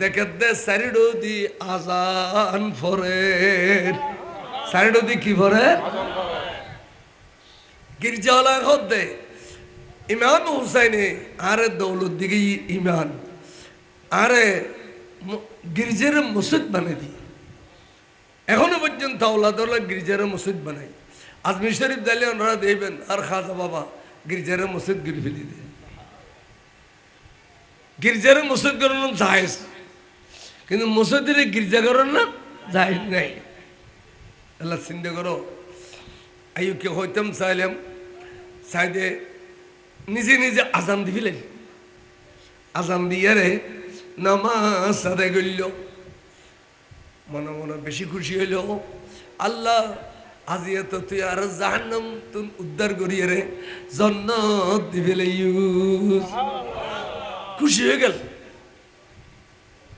দেখে দে দি আজান ফরে সাইডো দি কি ফরে গির্জাওয়ালা হদ্দে ইমাম হুসাইনে, আরে দৌলত দিকে ইমান আরে গির্জের মসজিদ বানিয়ে দি। এখনও পর্যন্ত আওলাদুল্লাহ গির্জার মসজিদ বানাই। আজমির শরীফ দালে ওনারা দেবেন আর খাজা বাবা গির্জার মসজিদ গিরি ফেলি দেয় গির্জার মসজিদ করানো জায়েজ। কিন্তু মসজিদের গির্জা করার না যাই নাই। আল্লাহ চিন্তা করো। আইও কে হইতাম চাইলাম চাইদে নিজে নিজে আজান দি ফেলেন আজান দিয়ে নামাজ আদায় করল। মনে মনে বেশি খুশি হইল। আল্লাহ, আজি এত তুই আর জাহান্নাম তুই উদ্ধার করিয়ে রে, জন্নত দি ফেলে ইউস। খুশি হয়ে গেল।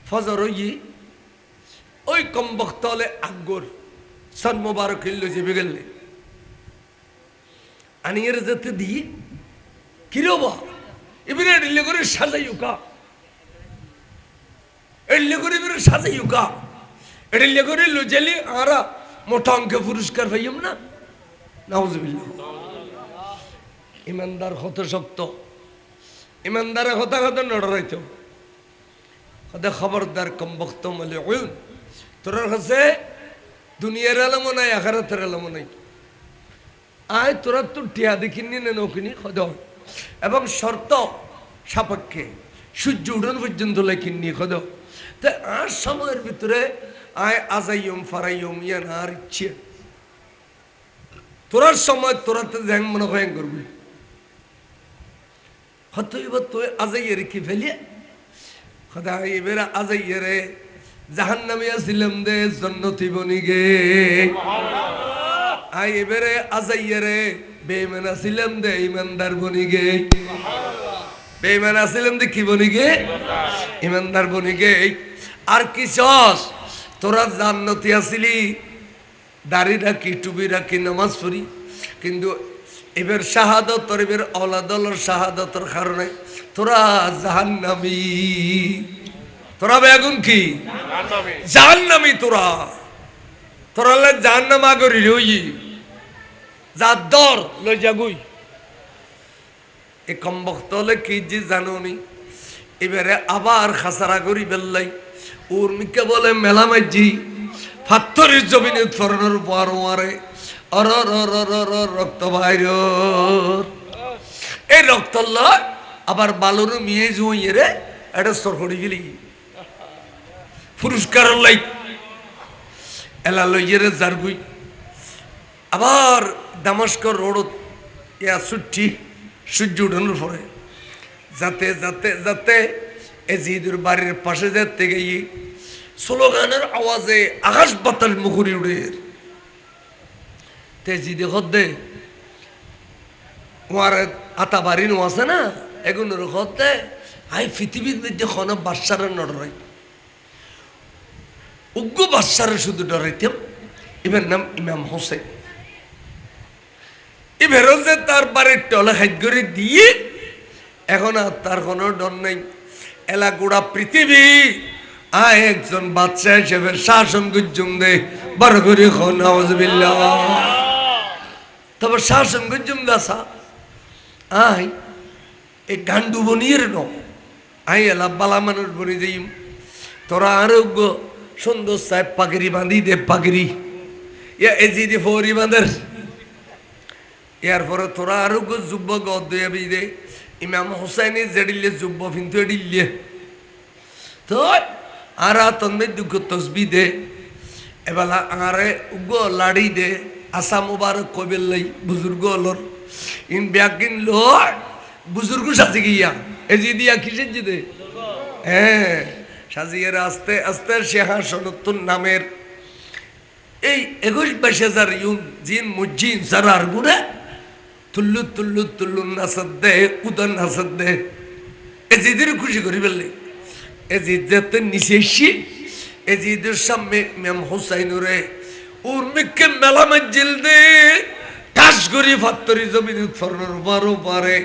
ফজর হই ওই কম বক্তলে আগ্গর সন মোবারক হিল্লো চেপে গেলে। আনিয়ে যেতে দিয়ে কিরে বা এবারে এডলে করে সাজাইউকা এডলে করে এবারে সাজাইউকা এডলে করে লুজেলি আরা মোটা অঙ্কে পুরস্কার পাইম না। নাউজবিল্লাহ। ইমানদার হত শক্ত। ইমানদারে হতা হতা নড়াইতো হতে খবরদার কম বক্ত মলে ওয়ুন তোর কাছে দুনিয়ার আলমো নাই, আখারাতের আলমো নাই। আয় তোরা তো টিয়া দেখিনি না নৌকিনি খদ। এবং শর্ত সাপেক্ষে, সূর্য উড়ন পর্যন্ত লেখিনি খদ। তো আর সময়ের ভিতরে আয় আজাইম ফারাইম ইয়ান আর ইচ্ছে। তোরার সময় তোরা তো জ্যাং মনে ভয়ং করবি। হয়তো এবার তুই আজাইয়ের কি ফেলিয়ে? খদা এবার আজাইয়েরে জাহান নামে দে জন্নতি বনি গে। আই এবারে আজাইয়ারে বেইমান আসিলাম দে ইমানদার বনি গে। বেইমান আসিলাম দে কি বনি গে? ইমানদার বনি গে। আর কি চস তোরা জান্নতি আসিলি, দাড়ি রাখি টুবি রাখি, নামাজ পড়ি। কিন্তু এবার শাহাদত তোর, এবার অলাদলর শাহাদতর কারণে তোরা জাহান্নামি। তোরা বেগুন কি? জাহান্নামি। তোরা। তোরা জাহান্নাম আগরি রই যা দর লই যাগুই এ কম বক্ত হলে কি যে জানুনি? এবারে আবার খাসারা করি বেল্লাই। উর্মিকে বলে মেলা মাইজি ফাত্তরের জমিনে ফরনের পর মারে। অর রক্ত বাইর এই রক্ত লয় আবার বালুর মিয়ে জুইয়ে এটা সরকড়ি গেলি। পুরস্কার এলা লইয়ে রে জারগুই আবার দামাস্কর রোডত ইয়া সুট্টি সূর্য উঠানোর পরে। যাতে যাতে যাতে এজিদুর বাড়ির পাশে যেতে গিয়ে স্লোগানের আওয়াজে আকাশ বাতাস মুখুরি উড়ে। তেজিদে হদ্দে ওয়ার আতা বাড়ি নো আছে না? এগুলোর হদ্দে আই পৃথিবীর মধ্যে কোনো বাচ্চারা নড়াই উগ্র বাচ্চারা শুধু ডরাইতাম এবার নাম ইমাম হোসেন। এবারও যে তার বাড়ির টলে হাত করে দিয়ে, এখন আর তার কোনো ডর নেই। এলা গোড়া পৃথিবী আয় একজন বাচ্চা হিসেবে শাসন গুজ্জুম দে বড় করে খাওয়াজবিল্লা তবে শাসন গুজ্জুম দাসা আয় এই গান্ডু বনিয়ের ন আই এলা বালা মানুষ বনি দিম তোরা আরোগ্য সুন্দর সাহেব পাগড়ি বাঁধি দে পাগড়ি। ইয়া এজি দে ফৌরি বাঁধের। এরপরে তোরা আরোগ্য যুব্ব গদ দিয়ে দে। ইমাম হুসাইনি জেডিলে যুব্ব ফিন্তু এডিলে তো আর তন্মে দুঃখ তসবি দে। এবেলা আরে উগ্র লাড়ি দে। আসা মুবারক কবেল লাই বুজুর্গ হলর ইন ব্যাগিন লো বুজুর্গ সাজি গিয়া এজি দিয়া কিসের জিদে হ্যাঁ সাজিয়ে আস্তে আস্তে সিংহাসনত্তর নামের। এই একুশ বাইশ হাজার ইউন জিন মুজিন সারার গুড়ে তুল্লু তুল্লু তুল্লু নাসাদ দে উদন নাসাদ দে এজিদের খুশি করি ফেললে। এজিদ যাতে নিচে এসি এজিদের সামনে ম্যাম হোসাইনুরে উর্মিককে মেলা মঞ্জিল দে। টাস করি ফাত্তরি জমিন উৎফরণের বারো পারে।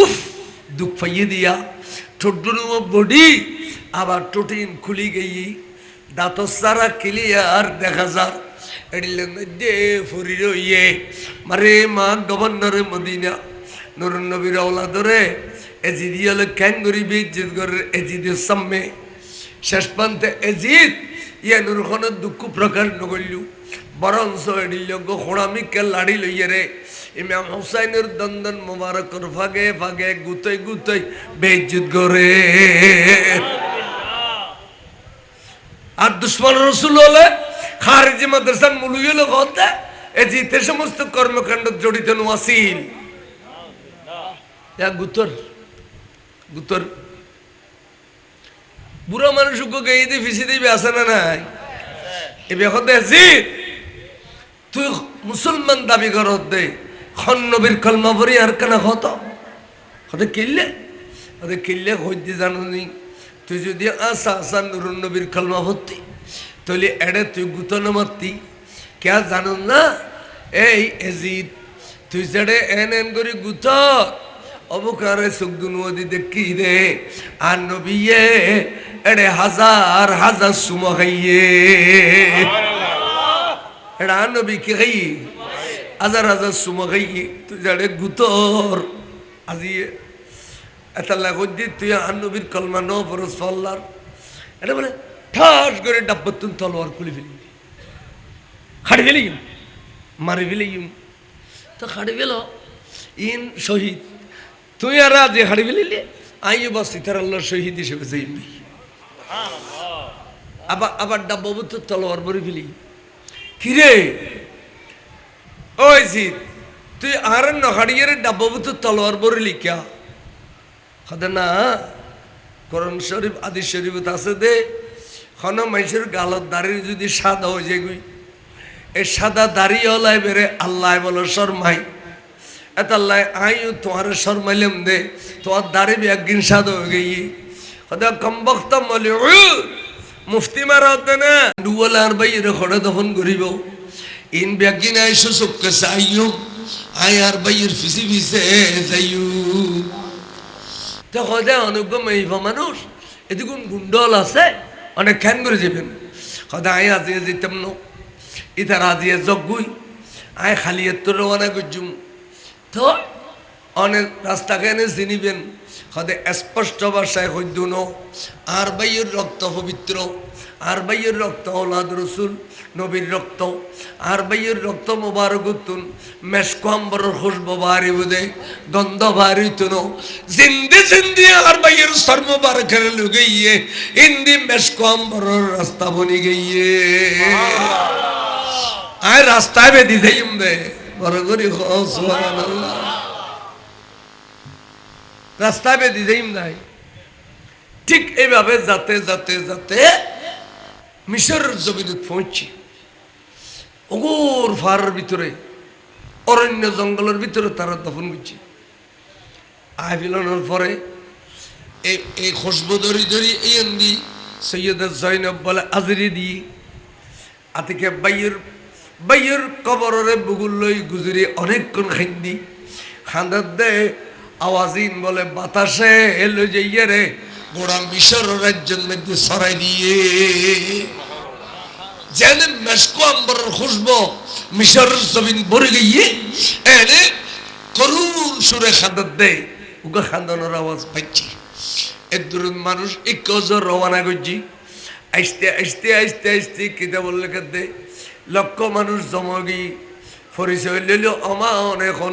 উফ, দুঃখ পাইয়ে দিয়া ছোট্ট বডি আবার টুটিন খুলি গেই দাঁত সারা ক্লিয়ার দেখা যার মধ্যে ফুরি রইয়ে। মারে মা গভর্নর মদিনা, নুরুন নবীর ধরে এজিদি হলো ক্যাঙ্গুরি বিজিত করে এজিদের সামনে। শেষ প্রান্তে এজিদ ইয়ে নুরখনের দুঃখ প্রকাশ নগল্যু বরঞ্চ এডিল খোড়ামিকে লাড়ি লইয়ে রে। ইমাম হুসাইনের দন্দন মোবারকর ফাগে ফাগে গুতই গুতই বেজিত করে। আর দুশ্মন রসুল হলে খারিজি মাদ্রাসার মুলুই হলো হতে এ জিতে সমস্ত কর্মকাণ্ড জড়িত নোয়াসিল ইয়া গুতর গুতর। বুড়ো মানুষ গেয়ে দিয়ে ফিসি দিবি আসে না নাই? এ বেহতে তুই মুসলমান দাবি কর দে। খন নবীর কলমা পড়ি আর কেনা হত হতে কিনলে হতে কিনলে হইতে জানো নি তুই যদি আসা আসা নুরুন নবীর কলমা ভর্তি তাহলে এড়ে তুই গুতন মারতি। কে জানো না? এই এজিদ তুই যেড়ে এন এন করি গুত অবকারে সুগদুন নদী দেখি রে? আর নবিয়ে এড়ে হাজার হাজার সুমা খাইয়ে এড়া নবী কি খাই হাজার হাজার সুমা খাইয়ে তুই যেড়ে গুতর এটা লাগত দিয়ে তুই আনবীর কলমা ন ফরস ফল্লার এটা বলে ঠাস করে ডাব্বতুন তলোয়ার খুলে ফেলি। খাড়ি ফেলিম মারি ফেলিম তো খাড়ি ফেল। ইন শহীদ। তুই আর আজ খাড়ি ফেলিলে। আই বস ইতার আল্লাহ শহীদ হিসেবে যাইবি আবার আবার ডাব্বাবু তো তলোয়ার বরে ফেলি। কিরে ওই জিৎ তুই আর নখাড়িয়ে ডাব্বাবু তো তলোয়ার বরে লিখা হতে না করণ শরীফ আদি শরীফত আছে দে খন মাইসের গালত দাড়ি যদি সাদা হয়ে যায় গুই এই সাদা দাড়ি হলাই বেড়ে আল্লাহ বলো শর্মাই এত আল্লাহ আইও তোমার শর্মাইলাম দে তোমার দাড়ি বি একদিন সাদা হয়ে গেই হতে কম বক্ত মলি মুফতি মারা হতে না ডুবলে আর ভাই এর খড়ে দফন করিব ইন ব্যাগিন আইসো চোখকে চাইও আই আর ভাইয়ের ফিসি ফিসে যাইও তো হদে অনেক মেইফা মানুষ এদিকুন গুন্ডল আছে, অনেক খ্যান করে যাবেন। হদে আই আজিয়ে যেতাম ন ইতার আজিয়ে জগুই আই খালি এত রওনা করছুম তো অনেক রাস্তা কেন চিনিবেন হদে স্পষ্ট ভাষায় হইদ ন আর বাইয়ের রক্ত পবিত্র আর বাইয়ের রক্ত ওলাদ রসুল নবীর রক্ত আর বাইয়ের রক্ত মোবারক উত্তুন মেসকম্বরের খুশব বাড়ি বুদে গন্ধ বাড়ি তুন জিন্দি জিন্দি আর বাইয়ের সর মোবারকের লুগাইয়ে ইন্দি মেসকম্বরের রাস্তা বনি গইয়ে। আয় রাস্তায় বেদি যাইম দে বড় করি সুবহানাল্লাহ। রাস্তায় বেদি যাইম নাই। ঠিক এইভাবে যাতে যাতে যাতে মিশরের জমিনে পৌঁছি। অগুর ফারের ভিতরে, অরণ্য জঙ্গলের ভিতরে তারা দফন করছে। আয় ফিলানোর পরে এই খুশবু ধরি ধরি এই আন্দি সৈয়দের জৈনব বলে আজরি দিয়ে আতিকে বাইয়ের বাইয়ের কবরের বুগুল লই গুজরি অনেকক্ষণ খাইন্দি। খান্দার দে আওয়াজিন বলে, বাতাসে এলো যাইয়ে রে গোড়া মিশর রাজ্যের মধ্যে সরাই দিয়ে। যেন মেসকো আম্বরের খুশবো মিশরের জমিন ভরে গিয়ে এনে করুণ সুরে খান্দার দে। উগা খান্দানোর আওয়াজ পাচ্ছি এর দূরের মানুষ এক রওনা করছি। আইসতে আইসতে আইসতে আইসতে কিতা বললে কাঁদে লক্ষ মানুষ জমগি পরিচয় লইল, অমান এখন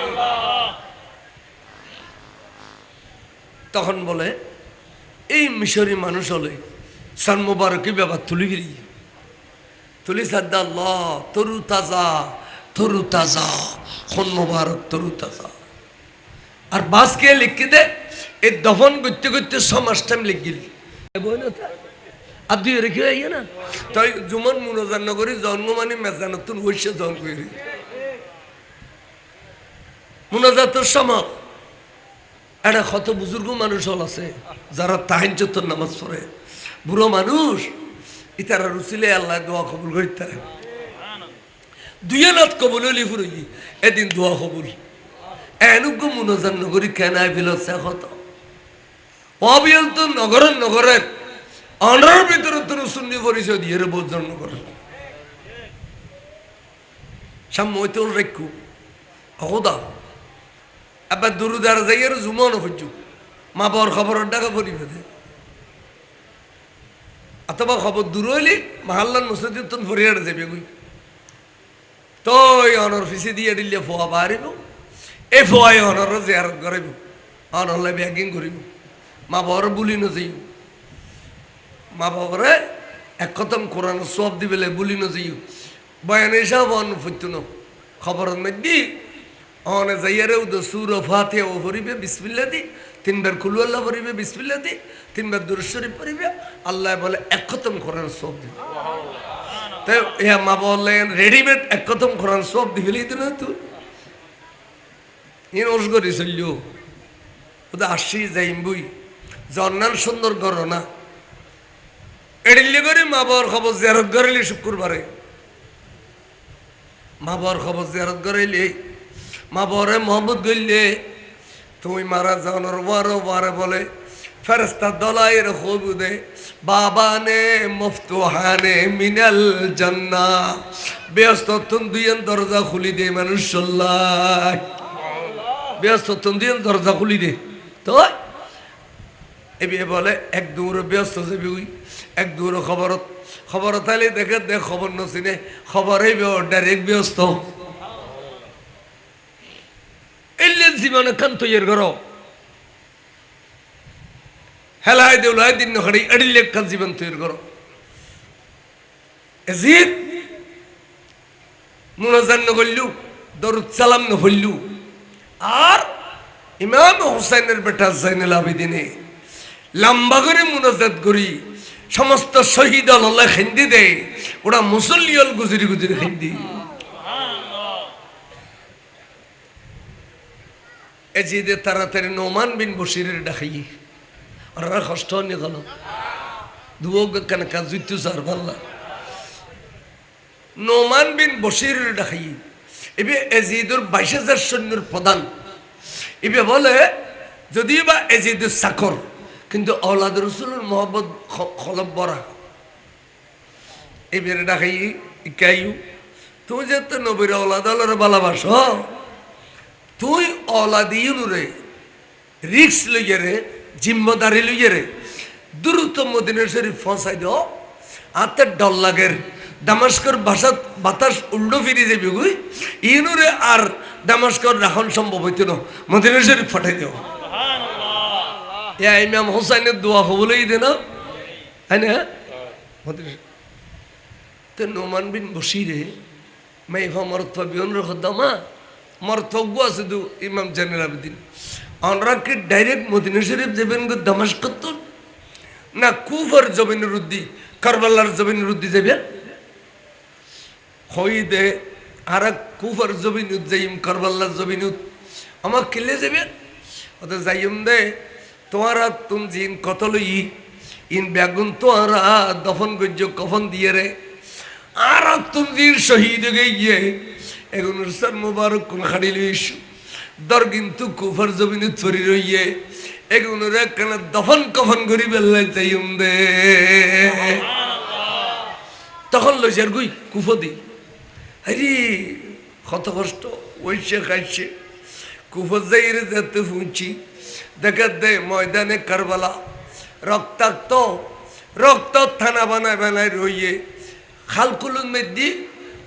তখন বলে, এই মিশরি মানুষ হলে সান মুবারকি ব্যাপার তুলি গিরি তুলি সাদ্দা আল্লাহ, তরু তাজা তরু তাজা, খন মুবারক, তরু তাজা। আর বাসকে লিখে দে এই দফন করতে করতে সমাজ টাইম লিখ লিখিল আর দুই রেখে আইয়ে না? তাই জুমন মুনজান নগরী জন্ম মানে মেজানতুন হইছে জন্ম করি মুনাজাতের সময় একটা কত বুজুর্গ মানুষ হল আছে, যারা তাহিন চত্বর নামাজ পড়ে। বুড়ো মানুষ, ইতারা রুচিলে আল্লাহ দোয়া কবুল করিতে দুয়ে নাথ কবুল হলি ফুরই এদিন দোয়া কবুল। এনুগ্য মুনজান নগরী কেনাই ফেল কত? অবিয়াল তো নগরের নগরের অনার ভিতরে তোর শূন্য পরিচয় দিয়ে রে বোধন নগর। সামনে তোর রেখু অহদা। এবার দুরুদার যাই আর জুমন হজ্জু মা বর খবরের ডাকা পরি ফেলে অথবা খবর দূর হইলি মাহাল্লান মসজিদ তুন ফরিয়ার যাবে গুই তো এই অনর ফিসে দিয়ে দিলে ফোয়া বাহারিব। এই ফোয়াই অনর জিয়ারত করাইব। অনরলে ব্যাগিং করিব। মা বর বুলি নযাইব মা বাবারে এক কথম কোরআন সব দিবেলে বুলি নযাইব বয়ান এসব অন ফুটুন খবরের মধ্যে অনে যাইয়ারে উদ সুর ফাতিয়া ও পড়িবে বিসমিল্লা দি তিনবার কুলু আল্লাহ পড়িবে বিসমিল্লা দি তিনবার দুরশ্বরী পড়িবে, আল্লাহ বলে এক খতম কোরআন সব দিবে। তাই ইয়া মা বললেন রেডিমেড এক খতম কোরআন সব দিবিলেই তো না তুই ইন ওস করি চলল। ওদের আসি যাইম বই জন্নান সুন্দর ঘর না। এড়িলে করে মা বাবার খবর জিয়ারত করিলি শুক্রবারে। মা বাবার খবর জিয়ারত করাইলি মা বরে মোহাম্মদ গইলে তুমি মারা জানোর বারো বারে বলে ফেরস্তা দলাইয়ের হবুদে বাবা নে মফতুহানে মিনাল জান্না ব্যস্ত তুন দুইয়েন দরজা খুলি দে মানুষ চল্লাই ব্যস্ত তুন দুইয়েন দরজা খুলি দে। তো এবে বলে, এক দূরে ব্যস্ত যাবি উই, এক দূরে খবরত খবরত আলি দেখে দেখ খবর নচিনে, খবর ডাইরেক্ট ব্যস্ত। জীবনে কান তৈরি করো হেলাই দেউলাই দিন নখড়ি এডিলে কান জীবন তৈরি করো এজিদ, মুনাজান নগল্লু, দরুদ সালাম নহল্লু আর ইমাম হোসেনের বেটা জাইনুল আবেদিনে লম্বা করে মুনাজাত করি, সমস্ত শহীদ আল্লাহ হিন্দি দেয়, ওরা মুসল্লিয়ল গুজরি গুজরি হিন্দি। এজিদে তাড়াতাড়ি নোমান বিন বসিরের ডাকাই ওরা কষ্ট নিয়ে গেল দুয়োগ কেন সার নোমান বিন বসিরের ডাকাই এবে এজিদুর বাইশ হাজার সৈন্যর প্রধান। এবে বলে, যদিও বা এজিদুর চাকর কিন্তু অলাদ রসুলের মোহাম্মদ খলব বরা এবার ডাকাই তুমি যে নবীর অলাদ আলোর ভালোবাস। তুই অলাদিউরে রিক্স লইয়ে রে জিম্মদারি লইয়ে রে দ্রুত মদিনের শরীফ ফসাই দাও আতে ডল লাগের দামাস্কর ভাষা বাতাস উল্টো ফিরে যাবি গুই ইনুরে আর দামাস্কর রাখন সম্ভব হইতো না। মদিনের শরীফ ফাটাই দেও। ইমাম হোসাইনের দোয়া হবলেই দে না তাই না? তো নোমান বিন বসিরে মাইফা মরত্বা বিয়ন রকদামা মর্তব্য আছে তো ইমাম জানিল আবেদিন আমরা কি ডাইরেক্ট মদিনা শরীফ যাবেন গো দামাস করত না কুফার জমিনের উদ্দি কারবাল্লার জমিনের উদ্দি যাবেন? হই দে, আর কুফার জমিন যাইম কারবাল্লার জমিন আমার কিলে যাবেন? ওদের যাইম দে তোমারা তুম জিন কত লই ইন বেগুন তোরা দফন গজ্য কফন দিয়ে রে আর তুম জিন শহীদ গিয়ে এগুলোর সার মোবারক কোন খাড়ি লইস দর কিন্তু কুফার জমিনে থরি রইয়ে এগুলোর একখানে দফন কফন করি বেল্লাই চাইম দে। তখন লইছে আর গুই কুফো দি। আরে, কত কষ্ট ওইসে খাইছে। কুফো যাই রে যেতে ফুঁচি। দেখা দে, ময়দানে কারবালা। রক্তাক্ত, রক্ত থানা বানায় বানায় রইয়ে। খালকুলুন মেদি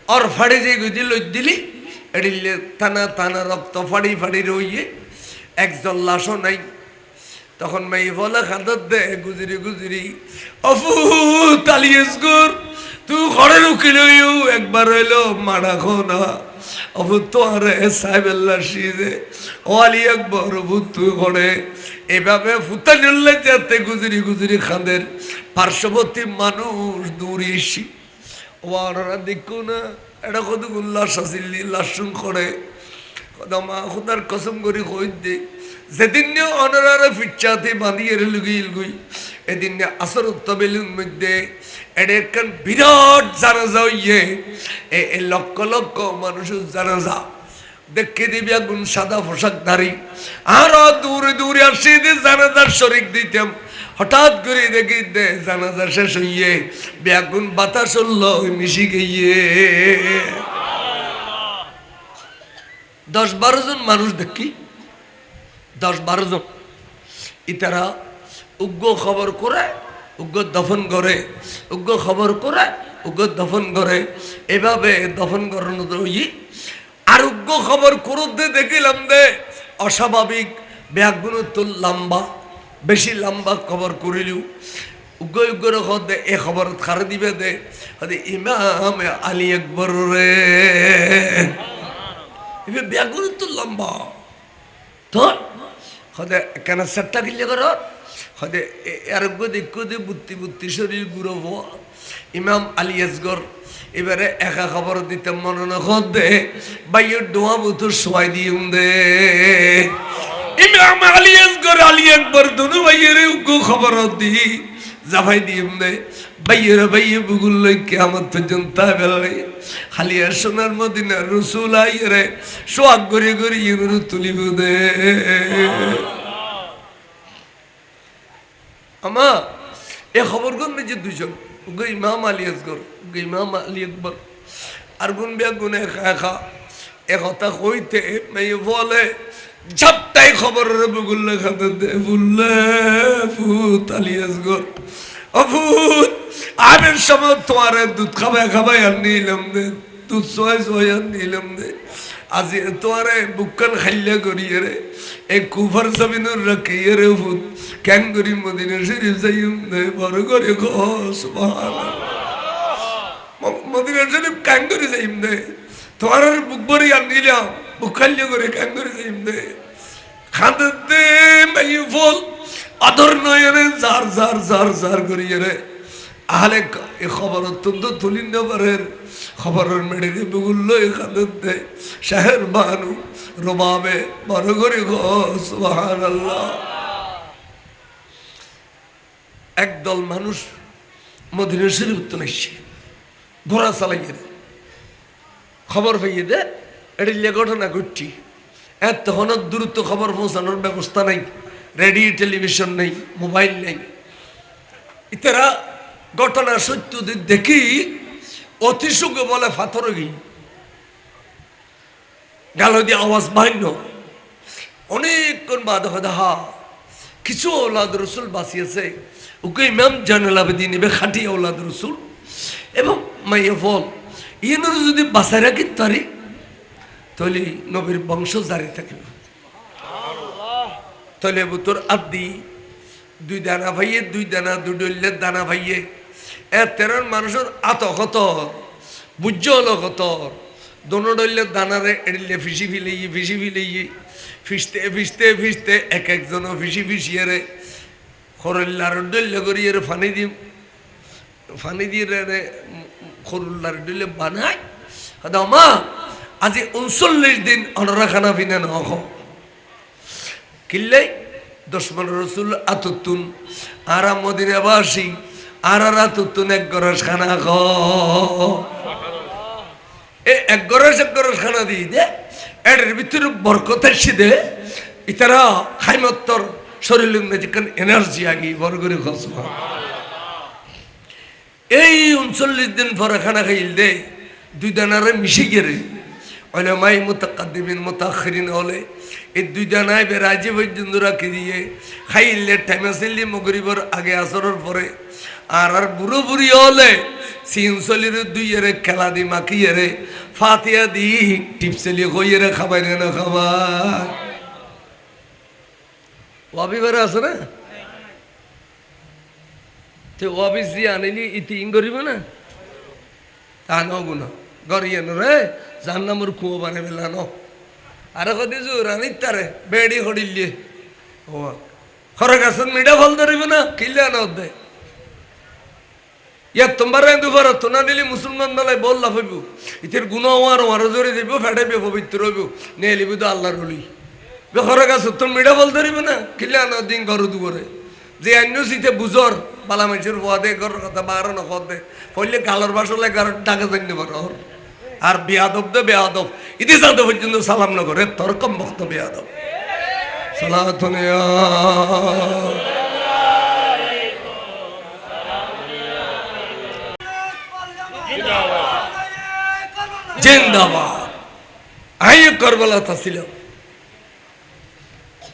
অর ফাড়ি যে গুজি লই দিলি এডিলে টানা টানা রক্ত ফাড়ি ফাড়ি রইয়ে একজন লাশও নাই তখন মেয়ে বলে খাদত দে গুজরি গুজরি অফু তালিয়েস গুর তুই ঘরে রুকিল একবার হইল মারা খো না অবু তো আরে সাহেব আল্লাহ শিদে ওয়ালি একবার অবু তুই ঘরে এভাবে ফুতানুল্লে যাতে গুজরি গুজরি খাদের। পার্শ্ববর্তী মানুষ দূরে ওরা দেখো না এটা কত উল্লাস আসিল্লি লাসুন করে। কদা মা খুদার কসম করি কই দে যেদিন অনারারে ফিচ্ছাতে বাঁধিয়ে লুগিল গুই এদিন আসর উত্তবেলুর মধ্যে এটা একখান বিরাট জানাজা হইয়ে, এ লক্ষ লক্ষ মানুষের জানাজা। দেখে দিবি আগুন সাদা পোশাকধারী আরও দূরে দূরে আসি দিয়ে জানাজার শরিক দিতাম। হঠাৎ করে দেখি দে জানাজা শেষ হইয়ে বেগুন বাতাস মিশি গিয়ে দশ বারো জন মানুষ দেখি, দশ বারো জন। ইতারা উগ্র খবর করে, উগ্র দফন করে, উগ্র খবর করে, উগ্র দফন করে। এভাবে দফন করানো ওই আর উগ্র খবর করতে দেখিলাম দে অস্বাভাবিক ব্যাগুন তো লম্বা। বেশি লম্বা খবর করিলিও। উগ্র উগ্র দে এ খবর খার দিবে দে। ইমাম আলী আকবর রে এবার তো লম্বা। তো হদে কেন সেটটা কিনলে করো হদে আরোগ্য দেখো দে বুত্তি বুত্তি শরীর গুঁড়ো ইমাম আলী আসগর এবারে একা খবর দিতে মনে না দে। বাইয়ের ডোয়া বুতুর সোয়াই দিয়ে দে। ইমাম আলী আসগর আলী একবার দুনু বাইয়ের উগ্র খবর দি, জাফাই দিয়ে দে বাইয়ের বাইয়ে বুগুল লই কেমন পর্যন্ত বেলায় খালিয়া সোনার মদিনা রসুল আইরে সোয়াগ গড়ি গড়ি ইউরু তুলিব দে। আমা, এ খবর কোন যে দুজন? উগে ইমাম আলী আসগর উগে ইমাম আলী আকবর আর গুন বিয়া গুনে খা খা, এ কথা কইতে মেয়ে বলে ঝাপটাই খবর বুগুল্লে খাতে দে। বুল্লে ফুত আলী আসগর অভূত আমের সময় তোমার দুধ খাবাই খাবাই আর নিলাম দে। দুধ সোয়াই সোয়াই আর নিলাম দে। আজি তোমারে বুকন খাইলে করিয়ে রে। এই কুফার জমিনুর রাখিয়ে রে ভূত কেন করি মদিনা শরীফ যাইম দে। বড় করে গো সুবহানাল্লাহ। মদিনা শরীফ কেন করে যাইম দে। তোমার বুক ভরি আর নিলাম। বুক খাইলে করে কেন করে যাইম দে। খাঁদতে মাই ফল আদর নয়নে জার জার জার জার করিয়ে রে আহলে এ খবর অত্যন্ত তুলিন নগরের খবরের মেডেকে বুগুল্ল খাদতে শাহের বানু রবাবে বড় করে সুবাহান একদল মানুষ মদিনের শরীর উত্তর এসছে ঘোড়া চালাইয়ে দে। খবর পাইয়ে দে, এটা ঘটনা ঘটছি এত তখন দ্রুত খবর পৌঁছানোর ব্যবস্থা নাই রেডিও টেলিভিশন নেই মোবাইল নেই। ইতারা ঘটনা সত্য দেখি, অতি সুখে বলে ফাথর গি গাল দিয়ে আওয়াজ বাহিন্য অনেকক্ষণ বাদ হদা কিছু ওলাদ রসুল বাঁচিয়েছে। ওকে ইমাম জানাল আবেদি নেবে খাটি ওলাদ রসুল। এবং মাইয়া ফল ইয়েনের যদি বাঁচাই রাখি তারি তাহলে নবীর বংশ জারি থাকবে তাহলে তোর আদি দুই দানা ভাইয়ে, দুই দানা দুডলের দানা ভাইয়ে, এ তেরোর মানুষের আত কত বুঝ্য হলো কত দোনো ডলের দানারে এড়িলে ফিসি ফিলেই ফিসি ফিলেই ফিসতে ফিসতে ফিসতে এক একজন ফিসি ফিসিয়ে রে, খরল্লার ডল্লে করিয়ে ফানি দিম। ফানি দিয়ে রে খরুল্লার ডলে বানায় মা আজি উনচল্লিশ দিন অনরা খানা পিনে নখ কিল্লাই দশমান রসুল আতুতুন আরা মদিনাবাসী আর আর আতুতুন এক গরস খানা খ এক গরস এক গরস খানা দিই দে। এর ভিতরে বরকত এসে দে। ইতারা খাইমত্তর শরীরের মেজিকান এনার্জি আগি বড় করে খসবা এই উনচল্লিশ দিন পরে খানা খাইল দে। দুই দানারে মিশে গেলে। ওলামাই মুতাকাদ্দিমিন, মুতাখিরিন হলে এই দুই দানায় বে রাজি পর্যন্ত রাখি দিয়ে খাইলে টাইমে আসিলি মগরিবর আগে আসরের পরে আর আর বুড়ো বুড়ি হলে সিনসলির দুই এরে খেলা দি মাখি এরে, ফাতিয়া দি টিপসলি কই এরে খাবাই না খাবার ওয়াবিবারে আছে না? তো ওয়াবিস দিয়ে আনিলি ইতি ইং করিব না? তা নগুণ গরিয়ে রে যার নামর কুয়ো বানে বেলা ন আর কদি জোর আনি তারে, বেড়ি হড়িলিয়ে ও খরে গাছের মিঠা ফল ধরিব না কিল্লা না দে। ইয়ার তোমার এন্দু পারো তো না নিলে মুসলমান বেলায় বললা হইব। ইতের গুণ আমার মারো জোরে দিব, ফেটাইবে, পবিত্র হইব। তো ধরিব না কিল্লা না যে অন্য সিতে বুঝর বালা মানুষের পদে ঘর কথা বারো না পদে পড়লে কালোর বাসলে কারও টাকা জানতে পারো আর বেয়াদব দে বেয়াদব। ইতি জানতে পর্যন্ত সালাম না করে তোর কম ভক্ত বেয়াদব।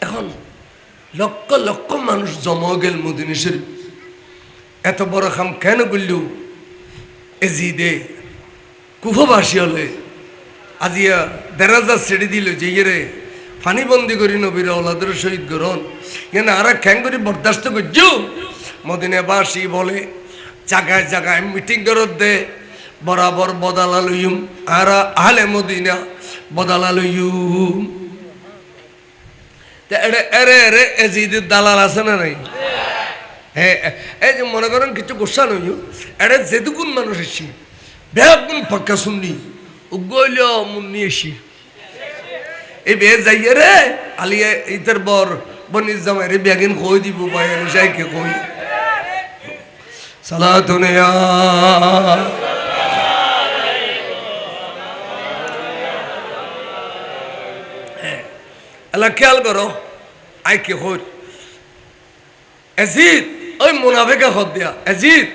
এখন লক্ষ লক্ষ মানুষ জমা গেল মদিনী এত বড় খাম কেন করল? এজিদে কুফবাসী হলে আজিয়া দেরাজা ছেড়ে দিল যে ইয়ে ফানি বন্দি করি নবীর ওলাদের শহীদ গ্রহণ কেন আর খ্যাং করি বরদাস্ত করছ? মদিনাবাসী বলে জায়গায় জায়গায় মিটিং করত দে বরাবর বদালা লইম আর আহলে মদিনা বদালা লইম তা এরে এরে এজিদের দালাল আছে না নাই? হ্যাঁ। এই যে মনে করেন কিছু গোসা নই এটা যেটুকুন মানুষ এসি বেগুন পাক্কা শুননি উগল মুন্নি এসি। এই বে যাইয়ে রে আলিয়া ইতার বর বনির জামাই রে বেগিন কই দিব ভাই অনুসাই কে কই। সালাতুনিয়া এলা খেয়াল করো আই কে হর এজিদ ওই মুনাফেকা হদ দিয়া এজিদ।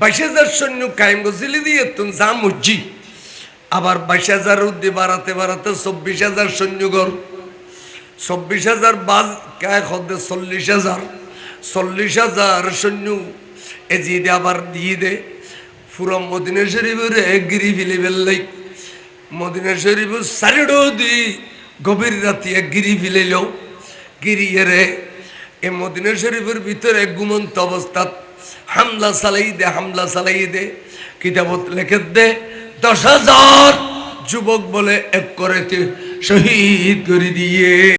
বাইশ হাজার সৈন্য কায়েম গজিলি দিয়ে তুমি যা মুজি আবার বাইশ হাজার উদ্দি বাড়াতে বাড়াতে চব্বিশ হাজার সৈন্যগর চব্বিশ হাজার বাজ কায় হদে চল্লিশ হাজার। চল্লিশ হাজার সৈন্য এজিদে আবার দিয়ে দে। পুরো মদিনা শরীফের গিরি ফিলে ফেললাই। মদিনা শরীফ সারিডো দি গভীর রাতে গিরি ফিলাইল গিরিয়ে রে, এ মদিনা শরীফের ভিতরে ঘুমন্ত অবস্থাত হামলা চালাই দে, হামলা চালাই দে। কিতাবত লেখে দে, দশ হাজার যুবক বলে এক করে শহীদ করে দিয়ে।